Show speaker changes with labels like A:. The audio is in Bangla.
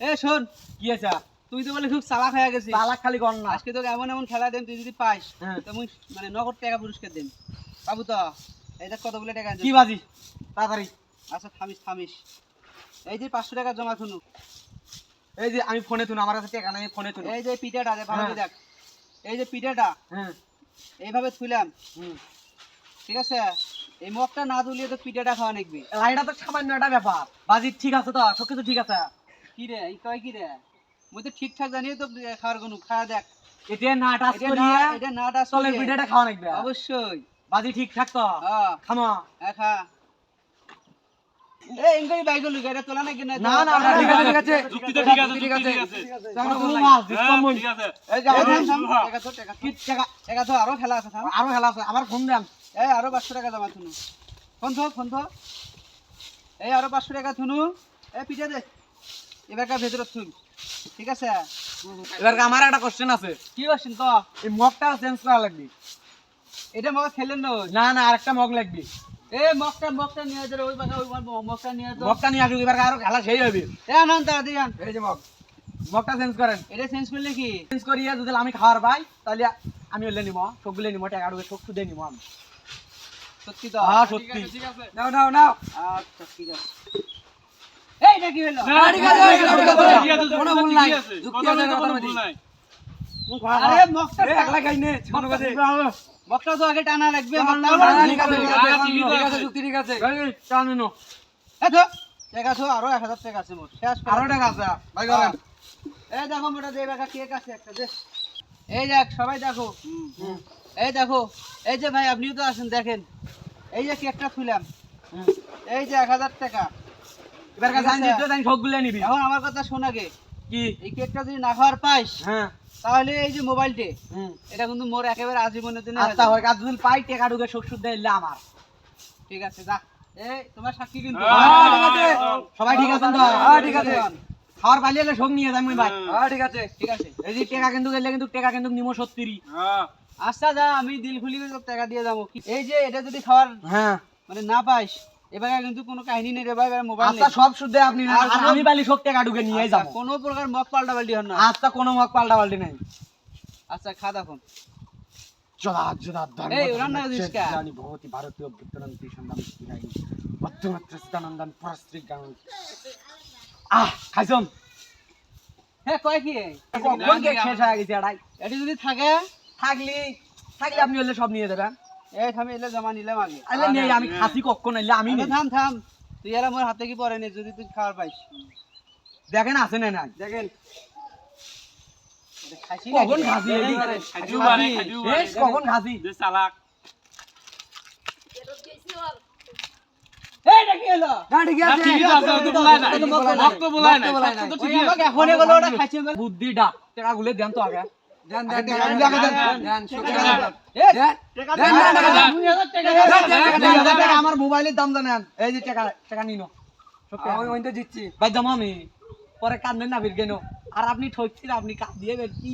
A: এ শোন
B: কি আছে
A: তুই তো বলে খুব চালাক হয়ে গেছিস।
B: তালাক খালি গণ না।
A: আজকে তোকে এমন এমন খেলা দেন তুই যদি পাইস
B: হ্যাঁ।
A: মানে নগদ টাকা পুরস্কার দেন বাবু তো কতগুলো টাকা
B: কি বাজি তাড়াতাড়ি।
A: আচ্ছা থামিস থামিস। এই যে পাঁচশো টাকা জমা থুনু।
B: এই যে আমি ফোনে তুন আমার কাছে টাকা নাই ফোনে তুন
A: এই যে পিঠাটা ভালো করে
B: হ্যাঁ।
A: দেখ। এই যে পিঠাটা
B: হ্যাঁ।
A: এইভাবে থুইলাম।
B: হুম।
A: ঠিক আছে? এই মগটা না তুলিয়ে তো পিঠাটা খাওয়া নাকবি।
B: এটা তো সামান্য একটা ব্যাপার। বাজি ঠিক আছে তো? সব কিছু ঠিক আছে?
A: কি রে? এই কয় কি রে? মুই তো ঠিকঠাক জানিয়ে তো খাওয়ার কোনো। খাওয়া দেখ।
B: এটা না টাচ
A: এটা
B: করিয়ে
A: এটা না টাচ
B: চলে
A: করিয়ে।
B: পিঠাটা খাওয়া লাগবে
A: অবশ্যই।
B: বাজি ঠিক থাক তো।
A: হ্যাঁ
B: খামা
A: হ্যাঁ, খা। এই ইনকাই বাইক এটা তোলা নাকি
B: না না না, ঠিক আছে ঠিক আছে।
C: যুক্তিটা ঠিক আছে ঠিক আছে
B: চলো, তুমি মাছ দিস, কম বল।
C: ঠিক আছে।
B: এই যে
A: এই
B: আমার-
A: থাম, থাম, টাকা তো, টাকা
B: কি টাকা
A: টাকা তো, আরও খেলা আছে
B: আরও খেলা আছে আমার ফোন দেন
A: এই আরও পাঁচশো টাকা জমা থুনু। ফোন থো ফোন থো। এই আরও পাঁচশো টাকা থুনু। এই পিঠে দে। এবারকার ভেতরে থুন ঠিক আছে?
B: এবার আমার একটা কোশ্চেন আছে।
A: কি করছেন ক
B: এই মগটা চেঞ্জ করা লাগবে।
A: এটা মগ খেলেন না
B: না না আরেকটা মগ লাগবে।
A: এ মগটা মগটা নিয়ে যাবে ওই বাসা ওই মগটা নিয়ে যাও
B: মগটা নিয়ে আসুক এবার আরও খেলা সেই হবে।
A: এ আনন্দ তাড়াতাড়ি আন।
B: এই যে মগ। মগটা চেঞ্জ করেন।
A: এটা চেঞ্জ করলে কি?
B: চেঞ্জ করিয়া যদি আমি খাওয়ার পাই তাহলে আমি ওলে নিব সবগুলো নিব টাকা ঢুকে সব সুদে নিব আমি।
A: সত্যি তো?
B: হ্যাঁ সত্যি।
A: নাও নাও নাও। আচ্ছা ঠিক আছে। কি হলো?
B: কোনো ভুল নাই, যুক্তি আছে।
A: আরে
B: একলা খাই নে
A: তো আগে টানা লাগবে ঠিক আছে,
C: ঠিক আছে,
B: যুক্তি ঠিক আছে। নো
A: টাকা আরও এক হাজার টাকা আছে মোট। শেষ আরও
B: টাকা আছে ভাই।
A: এই দেখো মোটা দেব একটা কেক আছে একটা দে। এই দেখ সবাই দেখো। এই দেখো এই যে ভাই আপনিও তো আসেন দেখেন। এই যে কেকটা খুলাম এই যে এক হাজার টাকা।
B: এবার কাছে আমি দিতে সবগুলো নিবি।
A: এখন আমার কথা শোন আগে।
B: কি?
A: এই কেকটা যদি না খাওয়ার পাইস
B: হ্যাঁ।
A: তাহলে এই যে মোবাইলটে
B: হুম।
A: এটা কিন্তু মোর একেবারে আজীবনের জন্য
B: আচ্ছা হয় কাজ যদি পাই টাকা ঢুকে সুদ দিলে আমার।
A: ঠিক আছে যা। এই তোমার সাক্ষী কিন্তু।
B: সবাই ঠিক আছেন তো?
A: হ্যাঁ, ঠিক আছে।
B: খাওয়ার পাইলে হলে সব নিয়ে যাই ভাই
C: হ্যাঁ,
B: ঠিক আছে।
A: ঠিক আছে।
B: এই যে টাকা কিন্তু গেলে কিন্তু টাকা কিন্তু নিমো সত্তরি
C: হ্যাঁ,
A: আচ্ছা যা আমি দিল খুলি টাকা দিয়ে যাব। এই যে এটা যদি খাওয়ার
B: হ্যাঁ।
A: মানে না পাইস এবার কিন্তু কোনো কাহিনী নেই রে ভাই মোবাইল
B: আচ্ছা সব সুদে আপনি
A: আর কোনো-
B: আমি টাকা ঢুকে নিয়ে
A: আচ্ছা,
B: যাব।
A: কোনো প্রকার মগ পাল্টা পাল্টি হন না।
B: আচ্ছা কোনো মগ পাল্টা পাল্টি নাই।
A: আচ্ছা খা দেখুন
B: জোদা জোদা
A: এই, রান্না কা?
B: জানি ভগবতী ভারতীয় বিদ্যানন্তি সন্ধান পরস্ত্রী গান। আহ খাইছম?
A: হ্যাঁ কয় কি?
B: কখন কেক শেষ হয়ে গেছে এটাই
A: এটি যদি থাকে
B: থাকলি থাকলে আপনি হলে সব নিয়ে যাবেন।
A: এই থামি এলে জমা নিলাম আগে
B: আরে নেই আমি খাসি কখন নাইলে আমি নেই।
A: থাম থাম। তুই আর আমার হাতে কি পরে নে যদি তুই খাওয়ার পাইস।
B: দেখেন আছে না নাই?
A: দেখেন।
B: কখন
A: নাকি?
B: খাসি
C: পারে, খাইতেও
B: কখন খাসি?
C: যে চালাক।
A: এই, এটা কি
B: না ঠিক
C: আছে, তো
A: তো
C: আছে।
A: ওটা খাইছি।
B: বুদ্ধিটা টাকা গুলে দেন তো আগে। আমার মোবাইলের দাম জানেন এই যে টাকা টাকা নিন আমি দিচ্ছি ভাই দাম আমি পরে কান্দেন না ফির কেন আর আপনি ঠকছেন আপনি কাঁদ দিয়ে কি